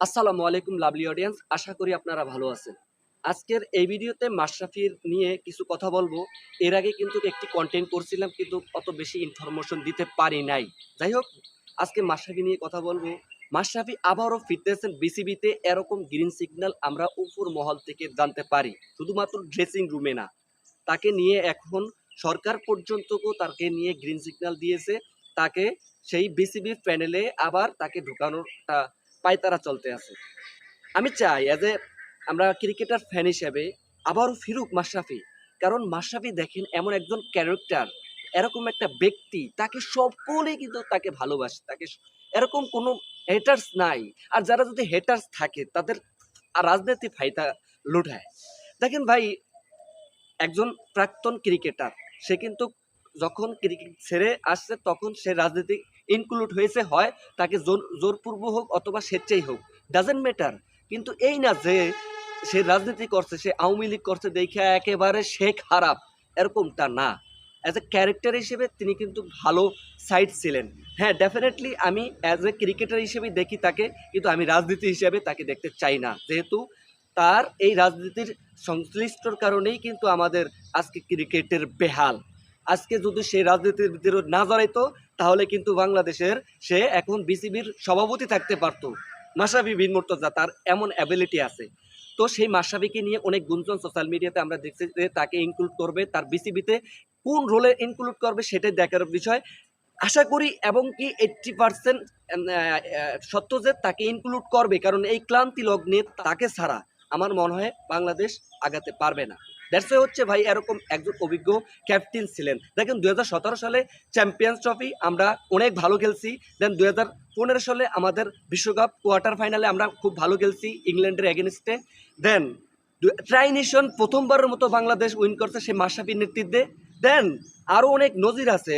আসসালামু আলাইকুম lovely audience আশা করি আপনারা ভালো আছেন। আজকের এই ভিডিওতে মাশরাফির নিয়ে কিছু কথা বলব। এর আগে কিন্তু একটি কন্টেন্ট করছিলাম, কিন্তু অত বেশি ইনফরমেশন দিতে পারি নাই। যাই হোক, আজকে মাশরাফি নিয়ে কথা বলব। মাশরাফি আবারও ফিরতেছেন বিসিবিতে। এরকম গ্রিন সিগন্যাল আমরা উপর মহল থেকে জানতে পারি। শুধুমাত্র ড্রেসিং রুমে না। তাকে নিয়ে এখন সরকার পর্যন্তকেও তাকে নিয়ে গ্রিন সিগন্যাল দিয়েছে। তাকে সেই বিসিবি প্যানেলে আবার তাকে ঢুকানোর পায়তারা চলতে আছে। আমি চাই অ্যাজ এ আমরা ক্রিকেটার ফ্যান হিসেবে আবারও ফিরুক মাশরাফি। কারণ মাশরাফি দেখেন এমন একজন ক্যারেক্টার এরকম একটা ব্যক্তি, তাকে সকলেই কিন্তু তাকে ভালোবাসে, তাকে এরকম কোনো হেটার্স নাই। আর যারা যদি হেটার্স থাকে, তাদের রাজনীতি ফাইতা লুঠায় দেখেন ভাই, একজন প্রাক্তন ক্রিকেটার সে কিন্তু যখন ক্রিকেট ছেড়ে আসছে, তখন সে রাজনীতি ইনক্লুড হয়েছে হয়, তাকে জোর জোরপূর্ব হোক অথবা স্বেচ্ছাই হোক ডাজেন্ট ম্যাটার কিন্তু এই না যে সে রাজনীতি করছে, সে আওয়ামী লীগ করছে, দেখে একেবারে সে খারাপ, এরকমটা না। অ্যাজ এ ক্যারেক্টার হিসেবে তিনি কিন্তু ভালো সাইড ছিলেন। হ্যাঁ ডেফিনেটলি আমি অ্যাজ এ ক্রিকেটার হিসেবেই দেখি তাকে, কিন্তু আমি রাজনীতি হিসেবে তাকে দেখতে চাই না। যেহেতু তার এই রাজনীতির সংশ্লিষ্টর কারণেই কিন্তু আমাদের আজকে ক্রিকেটের বেহাল। আজকে যদি সে রাজনীতির ভিতরে না জড়াইতো তাহলে কিন্তু বাংলাদেশের সে এখন বিসিবির সভাপতি থাকতে পারতো। মাসাবি বিন মুর্তজা তার এমন অ্যাবিলিটি আছে। তো সেই মাসাবিকে নিয়ে অনেক গুঞ্জন সোশ্যাল মিডিয়াতে আমরা দেখছি যে তাকে ইনক্লুড করবে, তার বিসিবিতে কোন রোলে ইনক্লুড করবে সেটাই দেখার বিষয়। আশা করি এবং কি এইট্টি পার্সেন্ট সত্য যে তাকে ইনক্লুড করবে, কারণ এই ক্লান্তি লগ্নে তাকে ছাড়া আমার মনে হয় বাংলাদেশ আগাতে পারবে না। দ্যাটস হচ্ছে ভাই এরকম একজন অভিজ্ঞ ক্যাপ্টেন ছিলেন। দেখেন দুই হাজার সতেরো সালে চ্যাম্পিয়ন্স ট্রফি আমরা অনেক ভালো খেলছি। দেন দুই পনেরো সালে আমাদের বিশ্বকাপ কোয়ার্টার ফাইনালে আমরা খুব ভালো খেলছি ইংল্যান্ডের এগেনস্টে দেন ট্রাই নেশন প্রথমবারের মতো বাংলাদেশ উইন করছে সে মাসাফির নেতৃত্বে। দেন আরও অনেক নজির আছে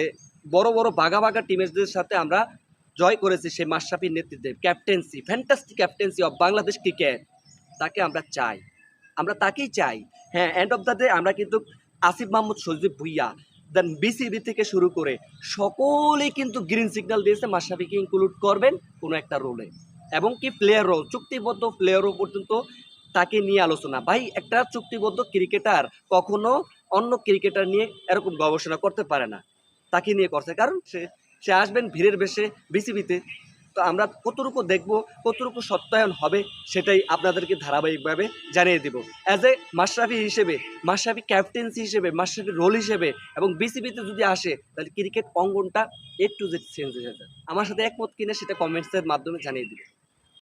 বড় বড় বাঘা বাঘা টিমের সাথে আমরা জয় করেছি সে মাশরাফির নেতৃত্বে। Captaincy fantastic captaincy of Bangladesh cricket তাকে আমরা চাই। আমরা তাকেই চাই। হ্যাঁ এন্ড অফ দ্য ডে আমরা কিন্তু আসিফ মাহমুদ, সজীব ভুইয়া দেন বিসিবি থেকে শুরু করে সকলেই কিন্তু গ্রিন সিগন্যাল দিয়েছে, মাশরাফিকে ইনক্লুড করবেন কোনো একটা রোলে এবং কি প্লেয়ারও চুক্তিবদ্ধ প্লেয়ারও পর্যন্ত তাকে নিয়ে আলোচনা। ভাই, একটা চুক্তিবদ্ধ ক্রিকেটার কখনো অন্য ক্রিকেটার নিয়ে এরকম গবেষণা করতে পারে না। তাকে নিয়ে করছে। কারণ সে সে আসবেন ভিড়ের বেশে বিসিবিতে তো আমরা কতটুকু দেখব, কতটুকু সত্যায়ন হবে সেটাই আপনাদেরকে ধারাবাহিকভাবে জানিয়ে দেব। অ্যাজ এ মাশরাফি হিসেবে, মাশরাফি ক্যাপ্টেন্সি হিসেবে মাশরাফি রোল হিসেবে এবং বিসিবিতে যদি আসে, তাহলে ক্রিকেট অঙ্গনটা এ টু জেড চেঞ্জ হয়ে যাবে। আমার সাথে একমত কিনা সেটা কমেন্টসের মাধ্যমে জানিয়ে দিবে